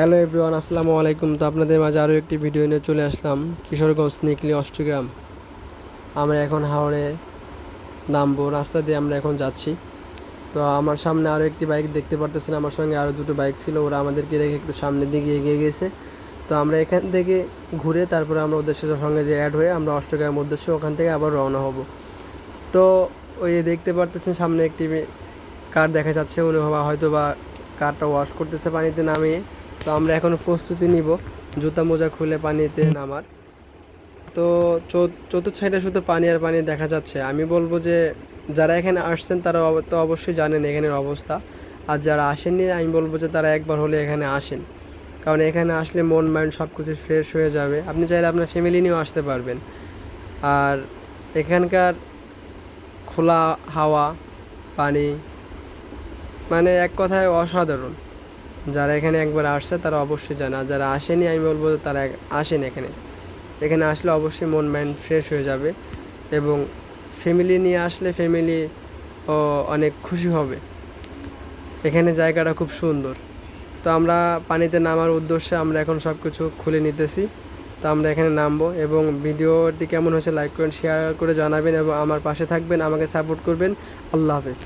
Hello everyone, আসসালামু আলাইকুম। তো আপনাদের মাঝে আরও একটি ভিডিও নিয়ে চলে আসলাম, কিশোরগঞ্জ নিকলি অষ্টগ্রাম। আমরা এখন হাওড়ে নামবো, রাস্তা দিয়ে আমরা এখন যাচ্ছি। তো আমার সামনে আরও একটি বাইক দেখতে পারতেছেন, আমার সঙ্গে আরও দুটো বাইক ছিল, ওরা আমাদেরকে রেখে একটু সামনের দিকে এগিয়ে গেছে। তো আমরা এখান থেকে ঘুরে তারপরে আমরা ওদের সাথে সঙ্গে যে অ্যাড হয়ে আমরা অষ্টগ্রাম উদ্দেশ্যে ওখান থেকে আবার রওনা হব। তো ওই দেখতে পারতেছেন, সামনে একটি কার দেখা যাচ্ছে, উনি হয়তো বা কারটা ওয়াশ করতেছে পানিতে নামিয়ে। তো আমরা এখন প্রস্তুতি নিব। জুতা মোজা খুলে পানিতে নামার। তো চতুর্থ সাইডে শুধু পানি আর পানি দেখা যাচ্ছে। আমি বলব যে, যারা এখানে আসছেন তারা তো অবশ্যই জানেন এখানের অবস্থা। আর যারা আসেননি, আমি বলব যে তারা একবার হলে এখানে আসেন। কারণ এখানে আসলে মন, মাইন্ড সব কিছু ফ্রেশ হয়ে যাবে। আপনি চাইলে আপনার ফ্যামিলি নিয়েও আসতে পারবেন। আর এখানকার খোলা হাওয়া, পানি মানে এক কথায় অসাধারণ। যারা এখানে একবার আসছে, তারা অবশ্যই জানে। আর যারা আসেনি, আমি বলব তারা আসেন এখানে। এখানে আসলে অবশ্যই মন মাইন্ড ফ্রেশ হয়ে যাবে এবং ফ্যামিলি নিয়ে আসলে ফ্যামিলি অনেক খুশি হবে। এখানে জায়গাটা খুব সুন্দর। তো আমরা পানিতে নামার উদ্দেশ্যে আমরা এখন সব কিছু খুলে নিতেছি। তো আমরা এখানে নামবো এবং ভিডিওটি কেমন হয়েছে লাইক করেন শেয়ার করে জানাবেন এবং আমার পাশে থাকবেন। আমাকে সাপোর্ট করবেন। আল্লাহ হাফেজ।